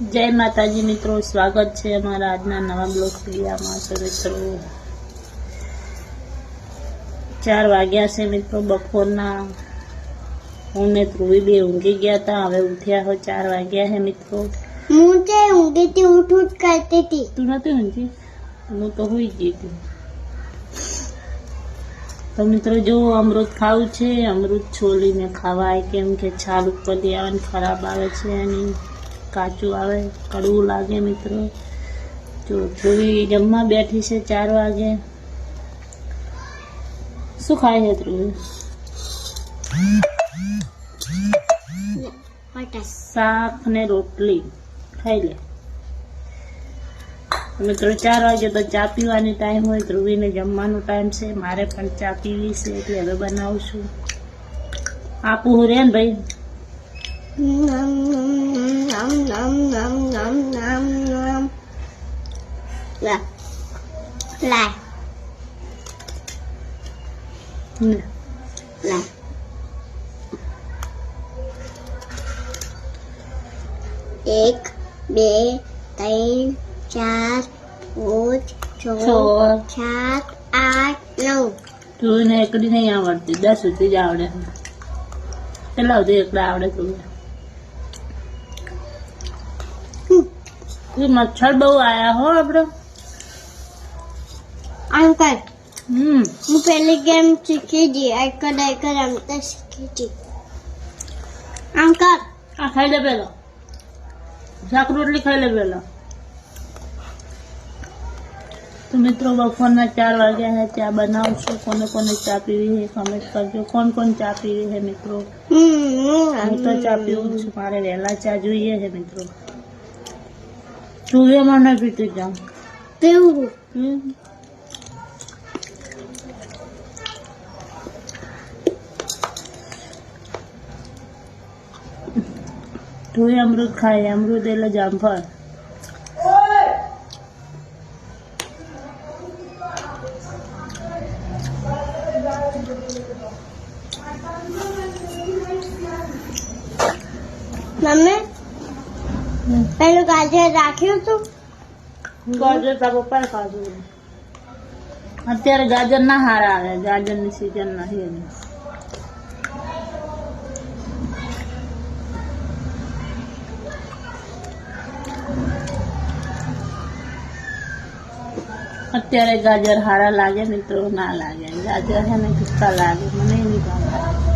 જય માતાજી મિત્રો સ્વાગત છે અમારા આજના નવા બ્લોક ક્રિયામાં તો મિત્રો ચાર વાગ્યા છે મિત્રો બપોરના હું મેં ધ્રુવી બે ઊંઘી ગયા હતા હવે ઉઠ્યા હો ચાર વાગ્યા છે મિત્રો હું તે ઊંઘી હતી ઉઠ ઉઠ કરતી હતી તું નથી ઊંઘી હું તો હોઈ ગઈ હતી તો મિત્રો જો અમૃત ખાવું છે અમૃત છોલીને ખાવાય કેમ કે છાલ ઉપર દેવાનું ખરાબ આવે છે એની કાચું આવે કડવું લાગે મિત્રો જો ધ્રુવી જમવા બેઠી છે ચાર વાગે શું ખાય છે ધ્રુવી શાક ને રોટલી ખાઈ લે મિત્રો ચાર વાગે તો ચા પીવાની ટાઈમ હોય ધ્રુવીને જમવાનો ટાઈમ છે મારે પણ ચા પીવી છે એટલે હવે બનાવું છું આપું રે ને ભાઈ nom nom nom nom nom nom là là là एक बे तीन चार पाँच छः सात आठ नौ તું ને એકડીને આવડતી દસ સુધી જ આવડે પેલા સુધી એકલા આવડે તું मच्छर बहु आया हो अब अंकल हम्म पहले गेम सीखी थी आइकन आइकन हम सीखी थी अंकल खेल ले बेलो जाकर रोटी ले बेलो तो मित्रों बफोन ना चार वाले हैं चाय बनाओ उसको कौन कौन चाय पी है कमेंट कर जो कौन कौन चाय पी है मित्रों हम्म हम हम्म। तो चाय पी रहे तुम्हारे वेला चाय जो है मित्रों चूहे मारने पीते क्या पेरू चूहे खाए अमृत एला जामफल मम्मी मैं पहले गाजर रखियो तो गाजर सब पहले गाजर है અત્યારે ગાજર ના હારા આવે ગાજર સીઝન નહીં અત્યારે ગાજર હારા લાગે નિતરો ના લાગે ગાજર હે નહી કલા દે મને નહી લાગે